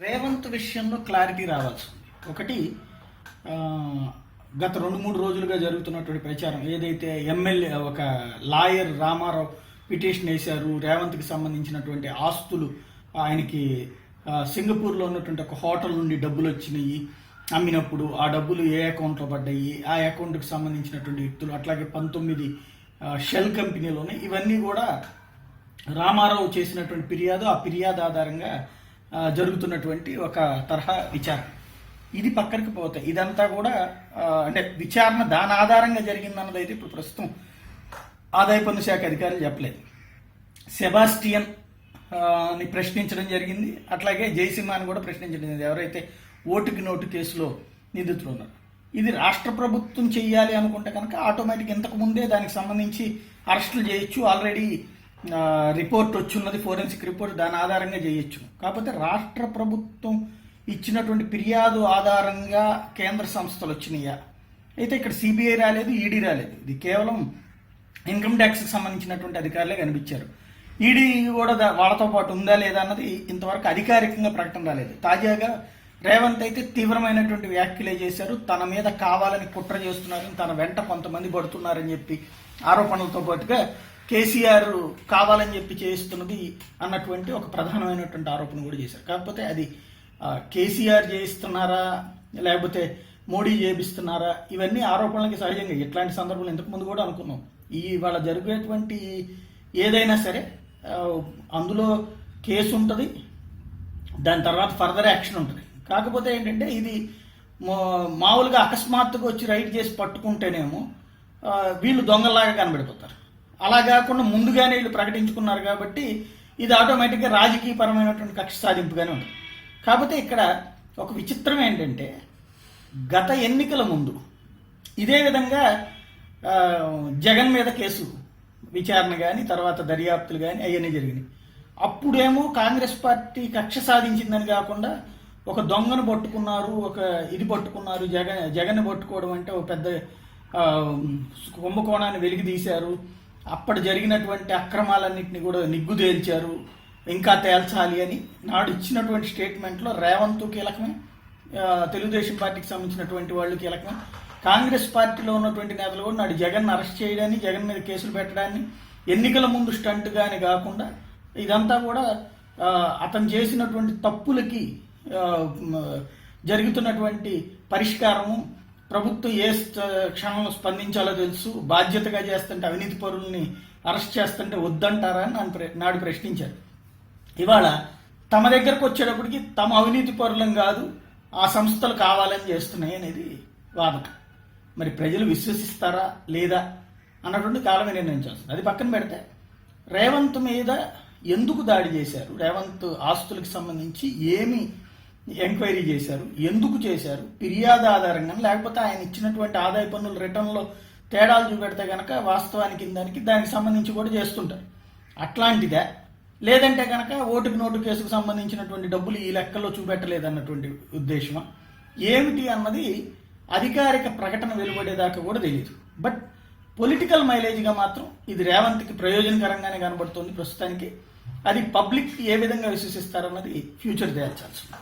రేవంత్ విషయంలో క్లారిటీ రావాల్సి ఉంది. ఒకటి గత రెండు మూడు రోజులుగా జరుగుతున్నటువంటి ప్రచారం ఏదైతే ఎమ్మెల్యే ఒక లాయర్ రామారావు పిటిషన్ వేశారు రేవంత్కి సంబంధించినటువంటి ఆస్తులు ఆయనకి సింగపూర్లో ఉన్నటువంటి ఒక హోటల్ నుండి డబ్బులు వచ్చినాయి అమ్మినప్పుడు ఆ డబ్బులు ఏ అకౌంట్లో పడ్డాయి ఆ అకౌంట్కి సంబంధించినటువంటి వ్యక్తులు అట్లాగే పంతొమ్మిది షెల్ కంపెనీలోనే ఇవన్నీ కూడా రామారావు చేసినటువంటి ఫిర్యాదు ఆ ఫిర్యాదు ఆధారంగా జరుగుతున్నటువంటి ఒక తరహా విచారణ. ఇది పక్కనకి పోతాయి ఇదంతా కూడా అంటే విచారణ దాని ఆధారంగా జరిగిందన్నది అయితే ఇప్పుడు ప్రస్తుతం ఆదాయ పన్ను శాఖ అధికారులు చెప్పలేదు. సెబాస్టియన్ని ప్రశ్నించడం జరిగింది. అట్లాగే జయసింహాని కూడా ప్రశ్నించడం జరిగింది. ఎవరైతే ఓటుకి నోటు కేసులో నిందితులు ఉన్నారు ఇది రాష్ట్ర ప్రభుత్వం చేయాలి అనుకుంటే కనుక ఆటోమేటిక్ ఇంతకు ముందే దానికి సంబంధించి అరెస్టులు చేయొచ్చు. ఆల్రెడీ రిపోర్ట్ వచ్చున్నది ఫోరెన్సిక్ రిపోర్ట్ దాని ఆధారంగా చేయొచ్చు. కాకపోతే రాష్ట్ర ప్రభుత్వం ఇచ్చినటువంటి ఫిర్యాదు ఆధారంగా కేంద్ర సంస్థలు వచ్చినాయా? అయితే ఇక్కడ సిబిఐ రాలేదు ఈడీ రాలేదు. ఇది కేవలం ఇన్కమ్ ట్యాక్స్కి సంబంధించినటువంటి అధికారులే కనిపించారు. ఈడీ కూడా వాళ్ళతో పాటు ఉందా లేదా అన్నది ఇంతవరకు అధికారికంగా ప్రకటన రాలేదు. తాజాగా రేవంత్ అయితే తీవ్రమైనటువంటి వ్యాఖ్యలే చేశారు. తన మీద కావాలని కుట్ర చేస్తున్నారని తన వెంట కొంతమంది పడుతున్నారని చెప్పి ఆరోపణలతో పాటుగా కేసీఆర్ కావాలని చెప్పి చేస్తున్నది అన్నటువంటి ఒక ప్రధానమైనటువంటి ఆరోపణ కూడా చేశారు. కాకపోతే అది కేసీఆర్ చేయిస్తున్నారా లేకపోతే మోడీ చేపిస్తున్నారా ఇవన్నీ ఆరోపణలకి సహజంగా ఇట్లాంటి సందర్భాలు ఇంతకుముందు కూడా అనుకున్నాం. ఈ వాళ్ళ జరిగేటువంటి ఏదైనా సరే అందులో కేసు ఉంటుంది దాని తర్వాత ఫర్దర్ యాక్షన్ ఉంటుంది. కాకపోతే ఏంటంటే ఇది మా- మామూలుగా అకస్మాత్తుగా వచ్చి రైడ్ చేసి పట్టుకుంటేనేమో వీళ్ళు దొంగలాగా కనబడిపోతారు. అలా కాకుండా ముందుగానే వీళ్ళు ప్రకటించుకున్నారు కాబట్టి ఇది ఆటోమేటిక్గా రాజకీయపరమైనటువంటి కక్ష సాధింపుగానే ఉంటుంది. కాకపోతే ఇక్కడ ఒక విచిత్రం ఏంటంటే గత ఎన్నికల ముందు ఇదే విధంగా జగన్ మీద కేసు విచారణ కానీ తర్వాత దర్యాప్తులు కానీ అవన్నీ జరిగినాయి. అప్పుడేమో కాంగ్రెస్ పార్టీ కక్ష సాధించిందని కాకుండా ఒక దొంగను పట్టుకున్నారు ఒక ఇది పట్టుకున్నారు జగన్ జగన్ పట్టుకోవడం అంటే ఒక పెద్ద కుంభకోణాన్ని వెలికి తీశారు అప్పటి జరిగినటువంటి అక్రమాలన్నింటినీ కూడా నిగ్గుదేల్చారు. ఇంకా తేల్చాలి అని నాడు ఇచ్చినటువంటి స్టేట్మెంట్లో రేవంత్ కీలకమే తెలుగుదేశం పార్టీకి సంబంధించినటువంటి వాళ్ళు కీలకమే. కాంగ్రెస్ పార్టీలో ఉన్నటువంటి నేతలు కూడా నాడు జగన్ అరెస్ట్ చేయడాన్ని జగన్ మీద కేసులు పెట్టడాన్ని ఎన్నికల ముందు స్టంట్ కానీ కాకుండా ఇదంతా కూడా అతను చేసినటువంటి తప్పులకి జరుగుతున్నటువంటి పరిష్కారము ప్రభుత్వం ఏ క్షణంలో స్పందించాలో తెలుసు. బాధ్యతగా చేస్తుంటే అవినీతి పరుల్ని అరెస్ట్ చేస్తుంటే వద్దంటారా అని నన్ను ప్ర- నాడు ప్రశ్నించారు. ఇవాళ తమ దగ్గరకు వచ్చేటప్పటికి తమ అవినీతి పరులం కాదు ఆ సంస్థలు కావాలని చేస్తున్నాయి అనేది వాదన మరి ప్రజలు విశ్వసిస్తారా లేదా అన్నటువంటి కాలమే నిర్ణయించాల్సింది అది పక్కన పెడితే రేవంత్ మీద ఎందుకు దాడి చేశారు? రేవంత్ ఆస్తులకు సంబంధించి ఏమి ఎంక్వైరీ చేశారు. ఎందుకు చేశారు? ఫిర్యాదు ఆధారంగా లేకపోతే ఆయన ఇచ్చినటువంటి ఆదాయ పన్నుల రిటర్న్లో తేడాలు చూపెడితే కనుక వాస్తవానికి దానికి దానికి సంబంధించి కూడా చేస్తుంటారు. అట్లాంటిదే? లేదంటే కనుక ఓటుకు నోటు కేసుకు సంబంధించినటువంటి డబ్బులు ఈ లెక్కలో చూపెట్టలేదన్నటువంటి ఉద్దేశమా? ఏమిటి అన్నది అధికారిక ప్రకటన వెలువడేదాకా కూడా తెలియదు బట్ పొలిటికల్ మైలేజ్గా మాత్రం ఇది రేవంత్కి ప్రయోజనకరంగానే కనబడుతుంది ప్రస్తుతానికి. అది పబ్లిక్ ఏ విధంగా విశ్వసిస్తారన్నది ఫ్యూచర్ తేల్చాల్సి ఉంది